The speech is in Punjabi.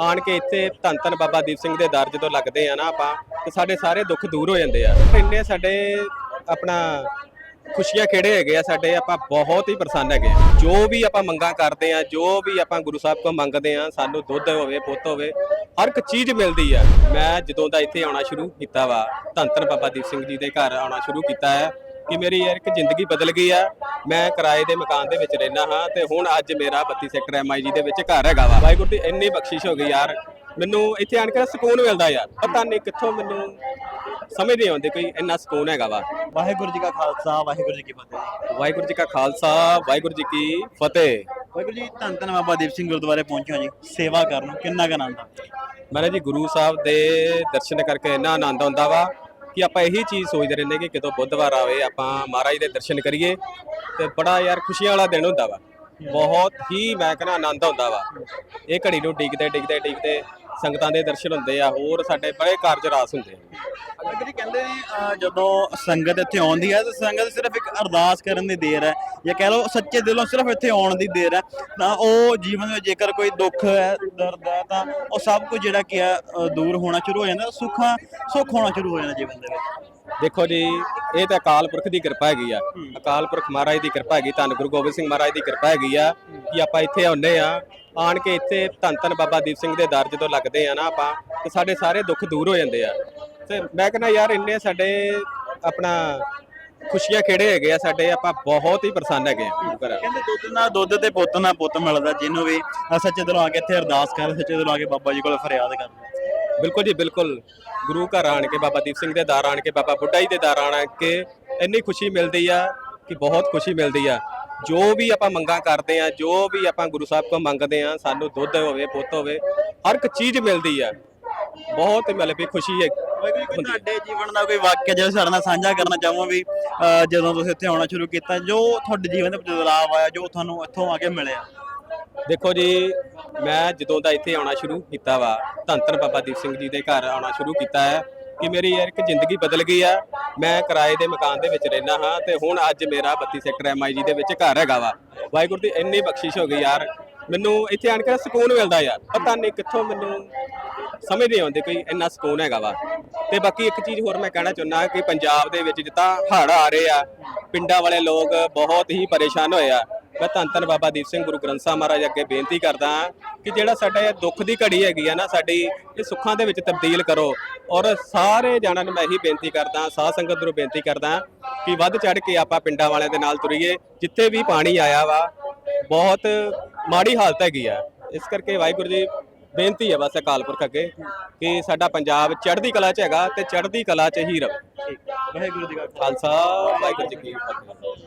ਆਣ ਕੇ ਇੱਥੇ ਧੰਨ ਧੰਨ ਬਾਬਾ ਦੀਪ ਸਿੰਘ ਦੇ ਦਰ ਜਦੋਂ ਲੱਗਦੇ ਆ ਨਾ ਆਪਾਂ, ਤੇ ਸਾਡੇ ਸਾਰੇ ਦੁੱਖ ਦੂਰ ਹੋ ਜਾਂਦੇ ਆ। ਇੰਨੇ ਸਾਡੇ ਆਪਣਾ ਖੁਸ਼ੀਆਂ ਕਿਹੜੇ ਹੈਗੇ ਆ, ਸਾਡੇ ਆਪਾਂ ਬਹੁਤ ਹੀ ਪ੍ਰਸੰਨ ਹੈਗੇ ਆ। ਜੋ ਵੀ ਆਪਾਂ ਮੰਗਾਂ ਕਰਦੇ ਆ, ਜੋ ਵੀ ਆਪਾਂ ਗੁਰੂ ਸਾਹਿਬ ਕੋਲ ਮੰਗਦੇ ਆ, ਸਾਨੂੰ ਦੁੱਧ ਹੋਵੇ, ਪੁੱਤ ਹੋਵੇ, ਹਰ ਇੱਕ ਚੀਜ਼ ਮਿਲਦੀ ਆ। ਮੈਂ ਜਦੋਂ ਦਾ ਇੱਥੇ ਆਉਣਾ ਸ਼ੁਰੂ ਕੀਤਾ ਵਾ ਧੰਨ ਧੰਨ ਬਾਬਾ ਦੀਪ ਸਿੰਘ ਜੀ ਦੇ ਘਰ ਆਉਣਾ ਸ਼ੁਰੂ ਕੀਤਾ ਹੈ ਕਿ ਮੇਰੀ ਯਾਰ ਇੱਕ ਜ਼ਿੰਦਗੀ ਬਦਲ ਗਈ ਆ। ਮੈਂ ਕਿਰਾਏ ਦੇ ਮਕਾਨ ਦੇ ਵਿੱਚ ਰਹਿਣਾ ਹਾਂ ਤੇ ਹੁਣ ਅੱਜ ਮੇਰਾ 32 ਸੈਕਟਰ ਐਮਆਈ ਜੀ ਦੇ ਵਿੱਚ ਘਰ ਹੈਗਾ ਵਾ। ਵਾਹਿਗੁਰੂ ਦੀ ਇੰਨੀ ਬਖਸ਼ਿਸ਼ ਹੋ ਗਈ ਯਾਰ। ਮੈਨੂੰ ਇੱਥੇ ਆਣ ਕੇ ਸਕੂਨ ਮਿਲਦਾ ਯਾਰ। ਪਤਾ ਨਹੀਂ ਕਿੱਥੋਂ ਮੈਨੂੰ ਸਮਝ ਨਹੀਂ ਆਉਂਦੀ ਕੋਈ ਇੰਨਾ ਸਕੂਨ ਹੈਗਾ ਵਾ। ਵਾਹਿਗੁਰੂ ਜੀ ਕਾ ਖਾਲਸਾ ਵਾਹਿਗੁਰੂ ਜੀ ਕੀ ਫਤਿਹ। ਵਾਹਿਗੁਰੂ ਜੀ ਕਾ ਖਾਲਸਾ ਵਾਹਿਗੁਰੂ ਜੀ ਕੀ ਫਤਿਹ। ਵਾਹਿਗੁਰੂ ਜੀ ਧੰਨ ਧੰਨ ਬਾਬਾ ਦੀਪ ਸਿੰਘ ਗੁਰਦੁਆਰੇ ਪਹੁੰਚੇ ਹੋ ਜੀ। ਸੇਵਾ ਕਰਨ ਕਿੰਨਾ ਕੁ ਆਨੰਦ ਆ। ਮਹਾਰਾਜ ਜੀ ਗੁਰੂ ਸਾਹਿਬ ਦੇ ਦਰਸ਼ਨ ਕਰਕੇ ਇੰਨਾ ਆਨੰਦ ਆਉਂਦਾ ਵਾ। ਕਿ ਆਪਾਂ ਇਹੀ ਚੀਜ਼ ਸੋਚਦੇ ਰਹਿੰਦੇ ਕਿ ਕਿਦੋਂ ਬੁੱਧਵਾਰ ਆਵੇ, ਆਪਾਂ ਮਹਾਰਾਜ ਦੇ ਦਰਸ਼ਨ ਕਰੀਏ ਤੇ ਬੜਾ ਯਾਰ ਖੁਸ਼ੀਆਂ ਵਾਲਾ ਦਿਨ ਹੁੰਦਾ ਵਾ। ਬਹੁਤ ਹੀ ਮੈਂ ਕਹਿੰਦਾ ਆਨੰਦ ਆਉਂਦਾ ਵਾ। ਇਹ ਘੜੀ ਨੂੰ ਡਿੱਗਦੇ ਡਿੱਗਦੇ ਡਿੱਗਦੇ ਸੰਗਤਾਂ ਦੇ ਦਰਸ਼ਨ ਹੁੰਦੇ ਆ, ਹੋਰ ਸਾਡੇ ਬੜੇ ਕਾਰਜ ਰਾਸ ਹੁੰਦੇ ਆ। ਜੀ ਕਹਿੰਦੇ ਅਹ, ਜਦੋਂ ਸੰਗਤ ਇੱਥੇ ਆਉਂਦੀ ਹੈ ਤਾਂ ਸੰਗਤ ਸਿਰਫ ਇੱਕ ਅਰਦਾਸ ਕਰਨ ਦੀ ਦੇਰ ਹੈ ਜਾਂ ਕਹਿ ਲਓ ਸੱਚੇ ਦਿਲੋਂ ਸਿਰਫ ਇੱਥੇ ਆਉਣ ਦੀ ਦੇਰ ਹੈ ਤਾਂ ਉਹ ਜੀਵਨ ਵਿੱਚ ਜੇਕਰ ਕੋਈ ਦੁੱਖ ਹੈ ਦਰਦ ਹੈ ਤਾਂ ਉਹ ਸਭ ਕੁਝ ਜਿਹੜਾ ਕਿ ਹੈ ਅਹ, ਦੂਰ ਹੋਣਾ ਸ਼ੁਰੂ ਹੋ ਜਾਂਦਾ ਸੁੱਖਾਂ ਸੁੱਖ ਹੋਣਾ ਸ਼ੁਰੂ ਹੋ ਜਾਂਦਾ ਜੀਵਨ ਦੇ ਵਿੱਚ। ਦੇਖੋ ਜੀ ਇਹ ਤਾਂ ਅਕਾਲ ਪੁਰਖ ਦੀ ਕਿਰਪਾ ਹੈਗੀ ਆ। ਅਕਾਲ ਪੁਰਖ ਮਹਾਰਾਜ ਦੀ ਕਿਰਪਾ ਹੈਗੀ ਧੰਨ ਗੁਰੂ ਗੋਬਿੰਦ ਸਿੰਘ ਮਹਾਰਾਜ ਦੀ ਕਿਰਪਾ ਹੈਗੀ ਆ ਕਿ ਆਪਾਂ ਇੱਥੇ ਆਉਂਦੇ ਆ ਆਣ ਕੇ ਇੱਥੇ ਧੰਨ ਧੰਨ ਬਾਬਾ ਦੀਪ ਸਿੰਘ ਦੇ ਦਰ ਜਦੋਂ ਲੱਗਦੇ ਆ ਨਾ ਆਪਾਂ ਤੇ ਸਾਡੇ ਸਾਰੇ ਦੁੱਖ ਦੂਰ ਹੋ ਜਾਂਦੇ ਆ। ਤੇ ਮੈਂ ਕਹਿੰਦਾ ਯਾਰ ਇੰਨੇ ਸਾਡੇ ਆਪਣਾ ਖੁਸ਼ੀਆਂ ਖੇੜੇ ਹੈਗੇ ਆ ਸਾਡੇ ਆਪਾਂ ਬਹੁਤ ਹੀ ਪ੍ਰਸੰਨ ਹੈਗੇ ਆ ਕਹਿੰਦੇ ਦੁੱਧ ਨਾਲ ਦੁੱਧ ਤੇ ਪੁੱਤ ਨਾਲ ਪੁੱਤ ਮਿਲਦਾ ਜਿਹਨੂੰ ਵੀ ਅਹ, ਸੱਚੇ ਦਿਲੋਂ ਆ ਕੇ ਇੱਥੇ ਅਰਦਾਸ ਕਰ ਸੱਚੇ ਦਿਲੋਂ ਆ ਕੇ ਬਾਬਾ ਜੀ ਕੋਲ ਫਰਿਆਦ ਕਰ ਬਿਲਕੁਲ ਜੀ ਬਿਲਕੁਲ। ਗੁਰੂ ਘਰ ਆਣ ਕੇ ਬਾਬਾ ਦੀਪ ਸਿੰਘ ਦੇ ਦਰ ਆਣ ਕੇ ਬਾਬਾ ਬੁੱਢਾ ਜੀ ਦੇ ਦਰ ਆਣ ਕੇ ਇੰਨੀ ਖੁਸ਼ੀ ਮਿਲਦੀ ਆ ਕਿ ਬਹੁਤ ਖੁਸ਼ੀ ਮਿਲਦੀ ਆ। ਜੋ ਵੀ ਆਪਾਂ ਮੰਗਾਂ ਕਰਦੇ ਆ ਜੋ ਵੀ ਆਪਾਂ ਗੁਰੂ ਸਾਹਿਬ ਕੋਲ ਮੰਗਦੇ ਆ ਸਾਨੂੰ ਦੁੱਧ ਹੋਵੇ ਪੁੱਤ ਹੋਵੇ ਹਰ ਇੱਕ ਚੀਜ਼ ਮਿਲਦੀ ਆ। ਬਹੁਤ ਮਤਲਬ ਵੀ ਖੁਸ਼ੀ ਹੈ। ਵਾਹਿਗੁਰੂ ਜੀ, ਕੋਈ ਤੁਹਾਡੇ ਜੀਵਨ ਦਾ ਕੋਈ ਵਾਕਿਆ ਜਿਹੜਾ ਸਾਡੇ ਨਾਲ ਸਾਂਝਾ ਕਰਨਾ ਚਾਹੋ ਵੀ ਅਹ, ਜਦੋਂ ਤੁਸੀਂ ਇੱਥੇ ਆਉਣਾ ਸ਼ੁਰੂ ਕੀਤਾ ਜੋ ਤੁਹਾਡੇ ਜੀਵਨ ਦੇ ਵਿੱਚ ਬਦਲਾਅ ਆਇਆ ਜੋ ਤੁਹਾਨੂੰ ਇੱਥੋਂ ਆ ਕੇ ਮਿਲਿਆ? ਦੇਖੋ ਜੀ ਮੈਂ ਜਦੋਂ ਦਾ ਇੱਥੇ ਆਉਣਾ ਸ਼ੁਰੂ ਕੀਤਾ ਵਾ ਧੰਨ ਬਾਬਾ ਦੀਪ ਸਿੰਘ ਜੀ ਦੇ ਘਰ ਆਉਣਾ ਸ਼ੁਰੂ ਕੀਤਾ ਹੈ ਕਿ ਮੇਰੀ ਯਾਰ ਇੱਕ ਜ਼ਿੰਦਗੀ ਬਦਲ ਗਈ ਆ। ਮੈਂ ਕਿਰਾਏ ਦੇ ਮਕਾਨ ਦੇ ਵਿੱਚ ਰਹਿਣਾ ਹਾਂ ਤੇ ਹੁਣ ਅੱਜ ਮੇਰਾ 32 ਸੈਕਟਰ ਐਮਆਈ ਜੀ ਦੇ ਵਿੱਚ ਘਰ ਹੈਗਾ ਵਾ। ਵਾਹਿਗੁਰੂ ਦੀ ਇੰਨੀ ਬਖਸ਼ਿਸ਼ ਹੋ ਗਈ ਯਾਰ। ਮੈਨੂੰ ਇੱਥੇ ਆਣ ਕੇ ਸਕੂਨ ਮਿਲਦਾ ਯਾਰ। ਪਤਾ ਨਹੀਂ ਕਿੱਥੋਂ ਮੈਨੂੰ ਸਮਝ ਨਹੀਂ ਆਉਂਦੀ ਕੋਈ ਇੰਨਾ ਸਕੂਨ ਹੈਗਾ ਵਾ। ਤੇ ਬਾਕੀ ਇੱਕ ਚੀਜ਼ ਹੋਰ ਮੈਂ ਕਹਿਣਾ ਚਾਹੁੰਦਾ ਕਿ ਪੰਜਾਬ ਦੇ ਵਿੱਚ ਜਿੱਦਾਂ ਹੜ੍ਹ ਆ ਰਹੇ ਆ ਪਿੰਡਾਂ ਵਾਲੇ ਲੋਕ ਬਹੁਤ ਹੀ ਪਰੇਸ਼ਾਨ ਹੋਏ ਆ। ਮੈਂ ਧੰਨ ਧੰਨ ਬਾਬਾ ਦੀਪ ਸਿੰਘ ਗੁਰੂ ਗ੍ਰੰਥ ਸਾਹਿਬ ਮਹਾਰਾਜ ਅੱਗੇ ਬੇਨਤੀ ਕਰਦਾ ਹਾਂ ਕਿ ਜਿਹੜਾ ਸਾਡਾ ਇਹ ਦੁੱਖ ਦੀ ਘੜੀ ਹੈਗੀ ਆ ਨਾ ਸਾਡੀ ਇਹ ਸੁੱਖਾਂ ਦੇ ਵਿੱਚ ਤਬਦੀਲ ਕਰੋ। ਔਰ ਸਾਰੇ ਜਣਾਂ ਨੂੰ ਮੈਂ ਇਹੀ ਬੇਨਤੀ ਕਰਦਾ ਹਾਂ, ਸਾਧ ਸੰਗਤ ਨੂੰ ਬੇਨਤੀ ਕਰਦਾ ਕਿ ਵੱਧ ਚੜ ਕੇ ਆਪਾਂ ਪਿੰਡਾਂ ਵਾਲਿਆਂ ਦੇ ਨਾਲ ਤੁਰੀਏ ਜਿੱਥੇ ਵੀ ਪਾਣੀ ਆਇਆ ਵਾ ਬਹੁਤ ਮਾੜੀ ਹਾਲਤ ਹੈਗੀ ਆ। ਇਸ ਕਰਕੇ ਵਾਹਿਗੁਰੂ ਜੀ ਬੇਨਤੀ ਹੈ ਬਸ ਅਕਾਲ ਪੁਰਖ ਅੱਗੇ ਕਿ ਸਾਡਾ ਪੰਜਾਬ ਚੜ੍ਹਦੀ ਕਲਾ 'ਚ ਹੈਗਾ ਤੇ ਚੜ੍ਹਦੀ ਕਲਾ 'ਚ ਹੀ ਰਵੇ। ਵਾਹਿਗੁਰੂ ਜੀ ਕਾ ਖਾਲਸਾ ਵਾਹਿਗੁਰੂ ਜੀ ਕੀ ਫਤਿਹ।